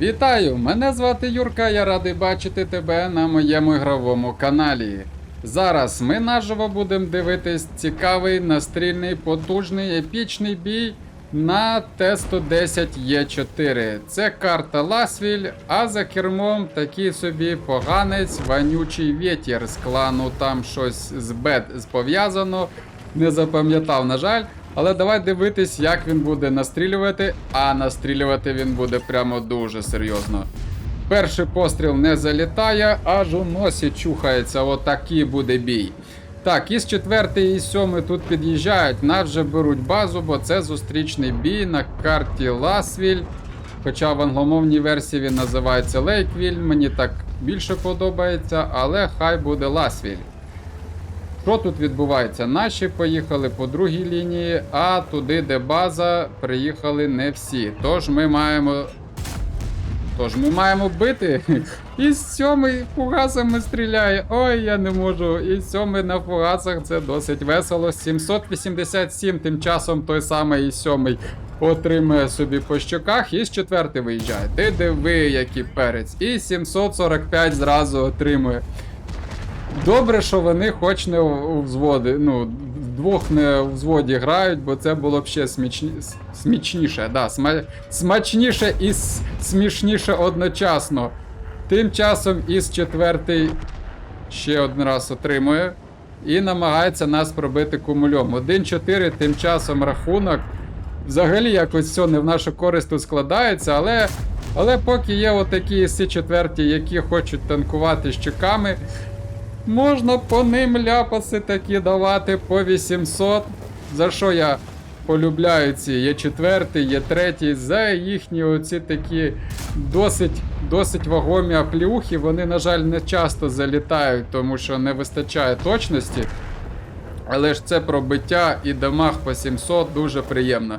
Вітаю! Мене звати Юрка, я радий бачити тебе на моєму ігровому каналі. Зараз ми наживо будемо дивитись цікавий, настрільний, потужний, епічний бій на Т-110Е4. Це карта Ласвіль, а за кермом такий собі поганець, вонючий вітер з клану, там щось з бед пов'язано. Не запам'ятав, на жаль. Але давай дивитись, як він буде настрілювати, а настрілювати він буде прямо дуже серйозно. Перший постріл не залітає, аж у носі чухається. Отакий буде бій. Так, із 4 і 7 тут під'їжджають, нас вже беруть базу, бо це зустрічний бій на карті Ласвіль. Хоча в англомовній версії він називається Лейквіль, мені так більше подобається, але хай буде Ласвіль. Що тут відбувається? Наші поїхали по другій лінії, а туди, де база, приїхали не всі. Тож ми маємо. Тож ми маємо бити. І сьомий фугасами стріляє. Ой, я не можу. І сьомий на фугасах це досить весело. 787 тим часом той самий і сьомий отримує собі по щоках. І з четвертий виїжджає. Ти диви, який перець. І 745 зразу отримує. Добре, що вони хоч не у взводи, ну, вдвох не у взводі грають, бо це було б ще смічні... смічніше, да, сма... смачніше і смішніше одночасно. Тим часом із четвертий ще один раз отримує і намагається нас пробити кумульом. 1-4 тим часом рахунок. Взагалі якось все не в нашу користь тут складається, але, але поки є отакі С4, які хочуть танкувати щеками, Можна по ним ляпаси такі давати по 800. За що я полюбляю ці є четвертий, є третій, за їхні оці такі досить, досить вагомі аплюхи. Вони, на жаль, не часто залітають, тому що не вистачає точності. Але ж це пробиття і дамаг по 700 дуже приємно.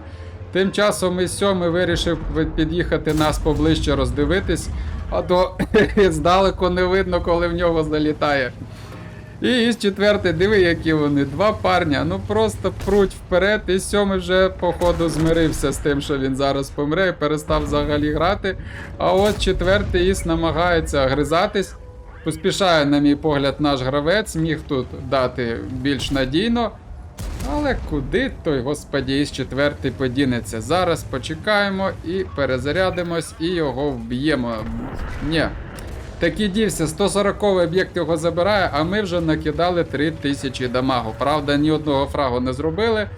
Тим часом і сьомий вирішив під'їхати нас поближче роздивитись, а то здалеку не видно, коли в нього залітає. І із четвертий, диви, які вони, два парня, ну просто пруть вперед, і сьомий вже, походу, змирився з тим, що він зараз помре і перестав взагалі грати. А от четвертий іс намагається гризатись. Поспішає, на мій погляд, наш гравець, міг тут дати більш надійно. Але куди той, господі, із четвертий подінеться? Зараз почекаємо і перезарядимось, і його вб'ємо. Ні. Такі дівся, 140 об'єкт його забирає, а ми вже накидали 3000 дамагу. Правда, ні одного фрагу не зробили.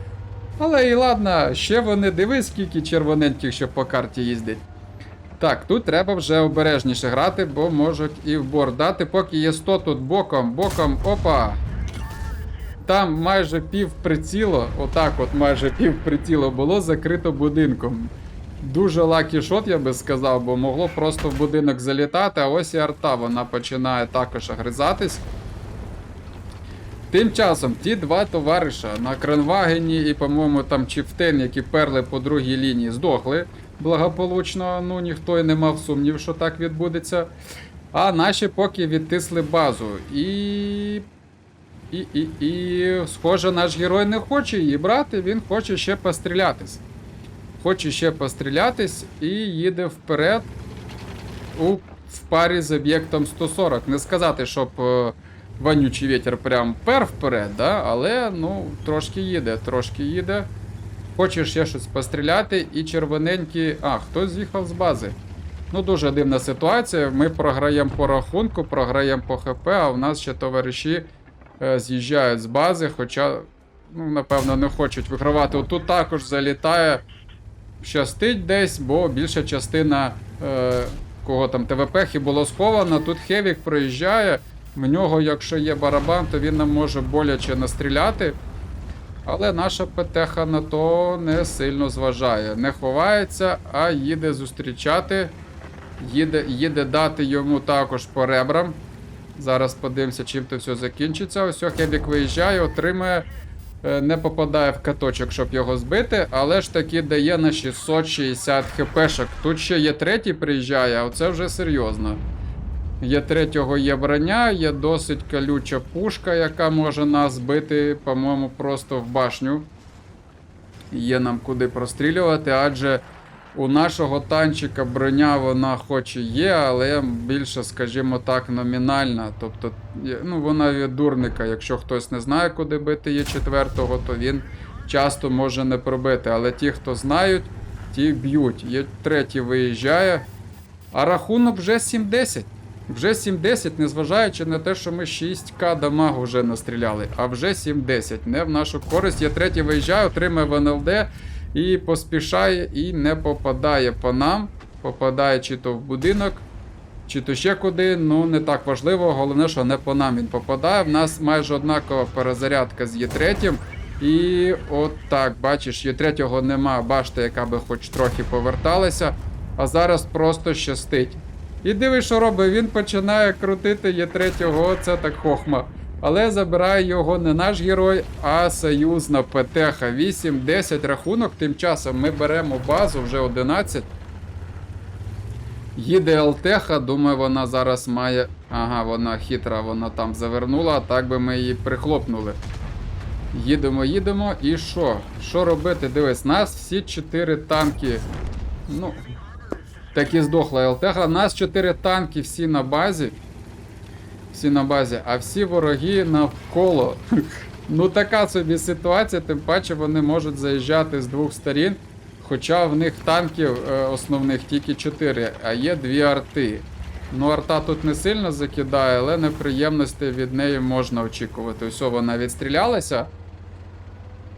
Але і ладно, ще вони дивись, скільки червоненьких, що по карті їздять. Так, тут треба вже обережніше грати, бо можуть і в борт дати, поки є 100 тут боком, боком, опа. Там майже пів приціло, отак от майже пів приціло було закрито будинком. Дуже лакі шот, я би сказав, бо могло просто в будинок залітати, а ось і арта, вона починає також огризатись. Тим часом ті два товариша на Кранвагені і, по-моєму, там Чіфтен, які перли по другій лінії, здохли благополучно. Ну ніхто і не мав сумнів, що так відбудеться. А наші поки відтисли базу. І. І, і, і, схоже, наш герой не хоче її брати, він хоче ще пострілятись. Хоче ще пострілятись і їде вперед у, в парі з об'єктом 140. Не сказати, щоб е, вонючий вітер прям пер вперед, да? але ну, трошки їде, трошки їде. Хоче ще щось постріляти, і червоненький. А, хтось з'їхав з бази. Ну, дуже дивна ситуація. Ми програємо по рахунку, програємо по ХП, а в нас ще товариші е, з'їжджають з бази, хоча, ну, напевно, не хочуть вигравати. Отут також залітає. Щастить десь, бо більша частина е, кого там ТВПхи було сховано. Тут Хевік проїжджає. В нього, якщо є барабан, то він нам може боляче настріляти. Але наша ПТХ на то не сильно зважає. Не ховається, а їде зустрічати. Їде, їде дати йому також по ребрам. Зараз подивимося, чим це все закінчиться. Ось Хебік виїжджає, отримує, не попадає в каточок, щоб його збити, але ж таки дає на 660 хпшок. Тут ще є третій приїжджає, а це вже серйозно. Є третього є броня, є досить колюча пушка, яка може нас збити, по-моєму, просто в башню. Є нам куди прострілювати, адже У нашого танчика броня вона хоч і є, але більше, скажімо так, номінальна. Тобто, ну, вона від дурника. Якщо хтось не знає, куди бити є четвертого, то він часто може не пробити. Але ті, хто знають, ті б'ють. Є третій виїжджає. А рахунок вже 7-10. Вже 7-10, незважаючи на те, що ми 6к дамагу вже настріляли, а вже 7-10. Не в нашу користь. Я третій виїжджаю, отримує в НЛД і поспішає, і не попадає по нам. Попадає чи то в будинок, чи то ще куди. Ну, не так важливо. Головне, що не по нам він попадає. В нас майже однакова перезарядка з Є3. І от так, бачиш, Є3 нема, башта, яка би хоч трохи поверталася. А зараз просто щастить. І дивись, що робить, він починає крутити є третього, це так хохма. Але забирає його не наш герой, а союзна ПТХ. 8-10 рахунок. Тим часом ми беремо базу вже 11. Їде ЛТХ, думаю, вона зараз має. Ага, вона хитра, вона там завернула, так би ми її прихлопнули. Їдемо, їдемо. І що? Що робити? Дивись, нас всі 4 танки. Ну, так і здохла ЛТХ. Нас 4 танки всі на базі. Всі на базі, а всі вороги навколо. Ну така собі ситуація, тим паче вони можуть заїжджати з двох сторін. Хоча в них танків е, основних тільки 4, а є дві арти. Ну, арта тут не сильно закидає, але неприємностей від неї можна очікувати. Все, вона відстрілялася.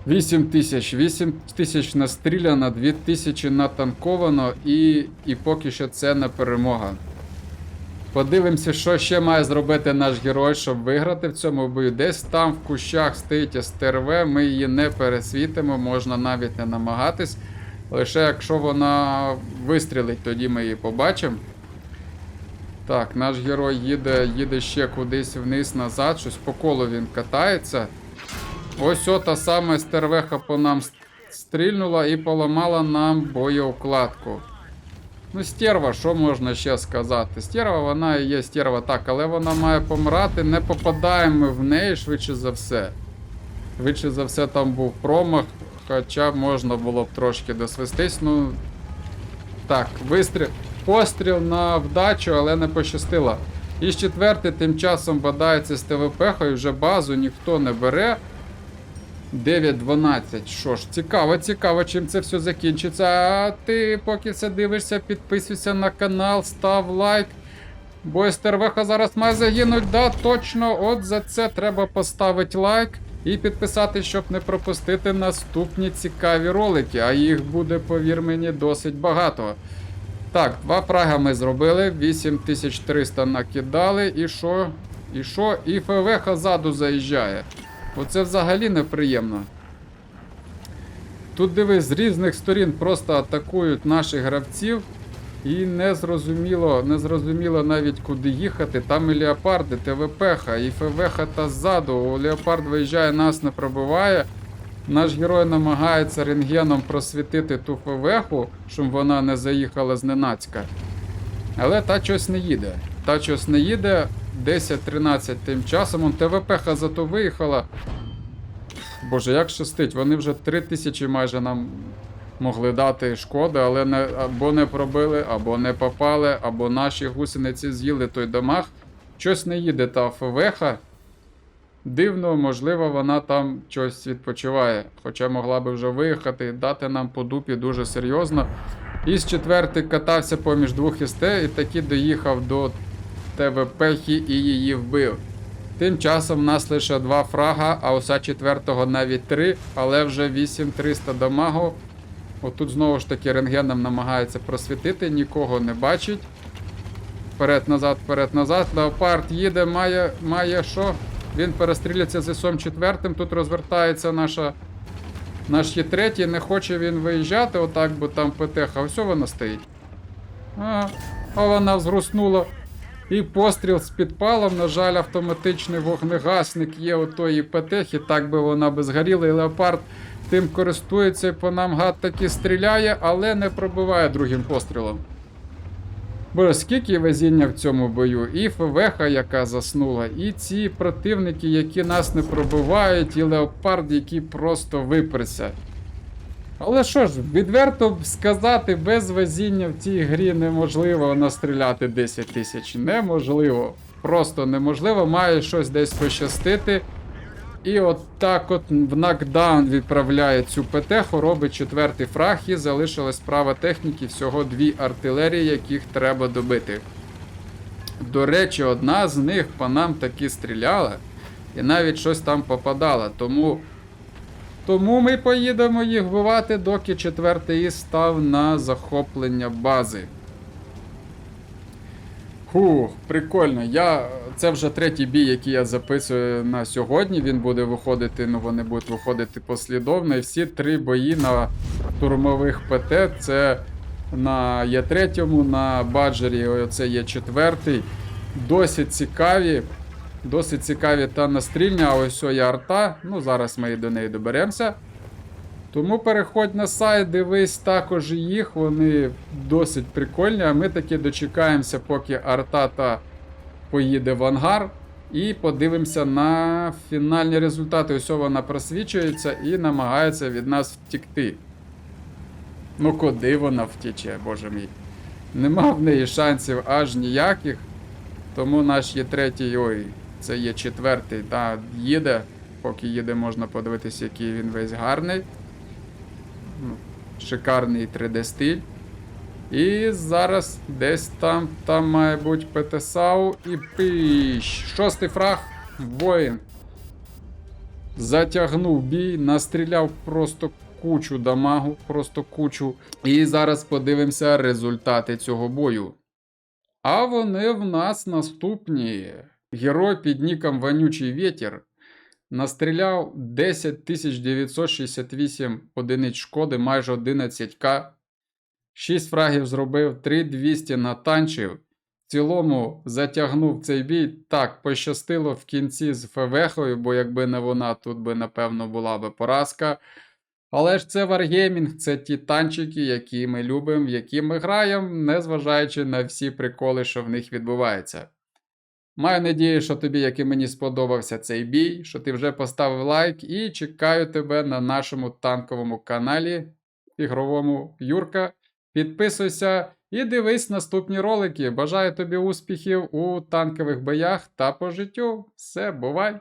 8 тисяч, 8 тисяч настріляно, 2 тисячі натанковано і, і поки що це не перемога. Подивимося, що ще має зробити наш герой, щоб виграти в цьому бою. Десь там в кущах стоїть СТРВ, ми її не пересвітимо, можна навіть не намагатись. Лише якщо вона вистрілить, тоді ми її побачимо. Так, наш герой їде, їде ще кудись вниз назад, щось по колу він катається. Ось о та сама стервеха по нам стрільнула і поламала нам боєукладку. Ну, стерва, що можна ще сказати? Стерва, вона і є стерва, так, але вона має помирати, не попадаємо в неї швидше за все. Швидше за все там був промах, хоча можна було б трошки досвестись, ну. Так, вистріл. Постріл на вдачу, але не пощастило. І з четвертий тим часом бодається з ТВП, і вже базу ніхто не бере. 9-12. Що ж, цікаво, цікаво, чим це все закінчиться. А ти поки це дивишся, підписуйся на канал, став лайк. Бо СТРВХ зараз має загинуть, да, точно. От за це треба поставити лайк і підписати, щоб не пропустити наступні цікаві ролики. А їх буде, повір мені, досить багато. Так, два фрага ми зробили, 8300 накидали, і що? І що? І ФВХ ззаду заїжджає. Оце взагалі неприємно. Тут дивись, з різних сторін просто атакують наших гравців. І не зрозуміло, не зрозуміло навіть куди їхати. Там і леопарди, ТВПХ, і ФВХ та ззаду. Леопард виїжджає, нас не пробиває. Наш герой намагається рентгеном просвітити ту ФВХу, щоб вона не заїхала зненацька. Але та щось не їде. Та щось не їде. 10-13 тим часом. Он ТВПХ зато виїхала. Боже, як щастить, вони вже 3000 майже нам могли дати шкоди, але не, або не пробили, або не попали, або наші гусениці з'їли той дамаг. Щось не їде та ФВХ. Дивно, можливо, вона там щось відпочиває. Хоча могла би вже виїхати, дати нам по дупі дуже серйозно. І з четвертий катався поміж двох СТ і таки доїхав до ТВП і її вбив. Тим часом в нас лише два фрага, а оса четвертого навіть три, але вже 8300 дамагу. Отут знову ж таки рентгеном намагається просвітити, нікого не бачить. Вперед-назад, вперед-назад. Леопард їде, має, має що? Він перестріляться з ісом четвертим. Тут розвертається наша. Наш є третій, не хоче він виїжджати, отак, бо там ПТХ. Ось вона стоїть. А, а вона згруснула. І постріл з підпалом, на жаль, автоматичний вогнегасник є у тої ПТХи, так би вона би згоріла, і леопард тим користується і по нам гад таки стріляє, але не пробиває другим пострілом. Боже, скільки везіння в цьому бою, і ФВХ, яка заснула, і ці противники, які нас не пробивають, і леопард, який просто виперся. Але що ж, відверто сказати, без везіння в цій грі неможливо настріляти 10 тисяч. Неможливо. Просто неможливо, має щось десь пощастити. І от так от в нокдаун відправляє цю ПТ, робить четвертий фраг і залишилась справа техніки всього дві артилерії, яких треба добити. До речі, одна з них по нам таки стріляла, і навіть щось там попадало. Тому, тому ми поїдемо їх вбивати, доки четвертий став на захоплення бази. Фух, прикольно. Я... Це вже третій бій, який я записую на сьогодні. Він буде виходити, ну вони будуть виходити послідовно. І всі три бої на штурмових ПТ. Це на Є3, на баджері, оце є четвертий. Досить цікаві. Досить цікаві та настрільні, а ось є арта. Ну, зараз ми і до неї доберемося. Тому переходь на сайт, дивись також їх, вони досить прикольні. А ми таки дочекаємося, поки арта та поїде в ангар. І подивимося на фінальні результати. Ось вона просвічується і намагається від нас втікти. Ну куди вона втіче, боже мій. Нема в неї шансів аж ніяких. Тому наш є третій, ой, це є четвертий, та їде. Поки їде, можна подивитися, який він весь гарний. Ну, Шикарний 3D стиль. І зараз десь там, там має бути ПТСАУ і пищ. Шостий фраг. Воїн. Затягнув бій, настріляв просто кучу дамагу, просто кучу. І зараз подивимося результати цього бою. А вони в нас наступні. Герой під ніком Вонючий Вєтір настріляв 10 968 одиниць шкоди, майже 11к. 6 фрагів зробив, 3200 натанчив. В цілому затягнув цей бій. Так, пощастило в кінці з Февехою, бо якби не вона, тут би, напевно, була би поразка. Але ж це Wargaming, це ті танчики, які ми любимо, які ми граємо, незважаючи на всі приколи, що в них відбувається. Маю надію, що тобі, як і мені сподобався цей бій, що ти вже поставив лайк і чекаю тебе на нашому танковому каналі ігровому Юрка. Підписуйся і дивись наступні ролики. Бажаю тобі успіхів у танкових боях та по життю. Все, бувай!